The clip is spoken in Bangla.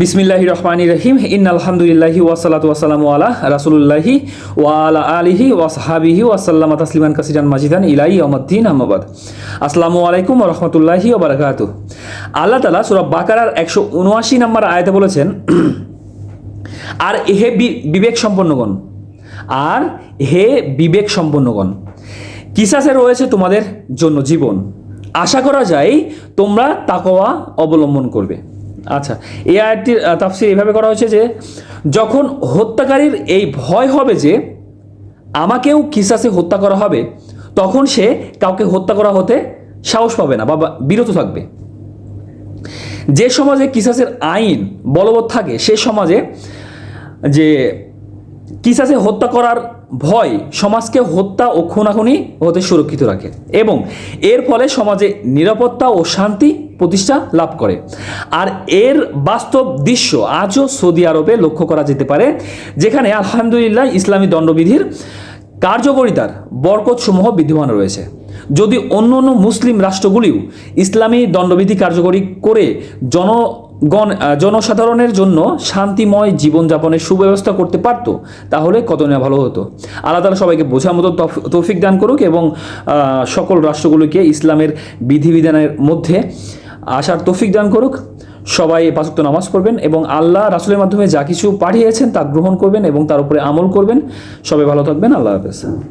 বিসমিল্লাহি রহমানি রহিম। ইন আলহামদুলিল্লাহি ওয়াসালাতু ওয়াসালামু আলা রাসুলুল্লাহি ওয়া আলা আলিহি ওয়া সাহাবিহি ওয়াসাল্লামা তাসলিমান কাসিরান মাজিদান ইলাই ইয়াউমুদ্দিন আহমাবাদ আসসালামু আলাইকুম রাহমাতুল্লাহি ওয়া বারাকাতুহু। আল্লাহ তাআলা সূরা বাকারার 179 নম্বর আয়াতে বলেছেন, আর হে বিবেক সম্পন্নগণ আর হে বিবেক সম্পন্নগণ কিসাসে রয়েছে তোমাদের জন্য জীবন। আশা করা যায় তোমরা তাকওয়া অবলম্বন করবে। আচ্ছা এই আয়াতটির তাফসীর এভাবে করা হয়েছে যে, যখন হত্যাকারীর এই ভয় হবে যে, আমাকেও কিসাসে হত্যা করা হবে, তখন সে কাউকে হত্যা করা হতে সাহস পাবে না বা, বিরত থাকবে। যে সমাজে কিসাসের আইন বলবৎ থাকে, সে সমাজে যে কিসাসে হত্যা করার ভয় সমাজকে হত্যা ও খুনাখুনি হতে সুরক্ষিত রাখে এবং এর ফলে সমাজে নিরাপত্তা ও শান্তি প্রতিষ্ঠা লাভ করে। আর এর বাস্তব দৃশ্য আজও সৌদি আরবে লক্ষ্য করা যেতে পারে যেখানে আলহামদুলিল্লাহ ইসলামী দণ্ডবিধির কার্যকরিতার বরকতসমূহ বিদ্যমান রয়েছে। যদি অন্য অন্য মুসলিম রাষ্ট্রগুলিও ইসলামী দণ্ডবিধি কার্যকরী করে জনগণ আহ, জনসাধারণের জন্য শান্তিময় জীবনযাপনের সুব্যবস্থা করতে পারত তাহলে কত ভালো হতো? আল্লাহ তালা সবাইকে বোঝার মতো তফ- তৌফিক দান করুক এবং সকল রাষ্ট্রগুলিকে ইসলামের বিধিবিধানের মধ্যে আসার তৌফিক দান করুক। সবাই পাঁচক্ত নামাজ পড়বেন এবং আল্লাহ রাসুলের মাধ্যমে যা কিছু পাঠিয়েছেন তা গ্রহণ করবেন এবং তার উপরে আমল করবেন। সবাই ভালো থাকবেন। আল্লাহ হাফেজ।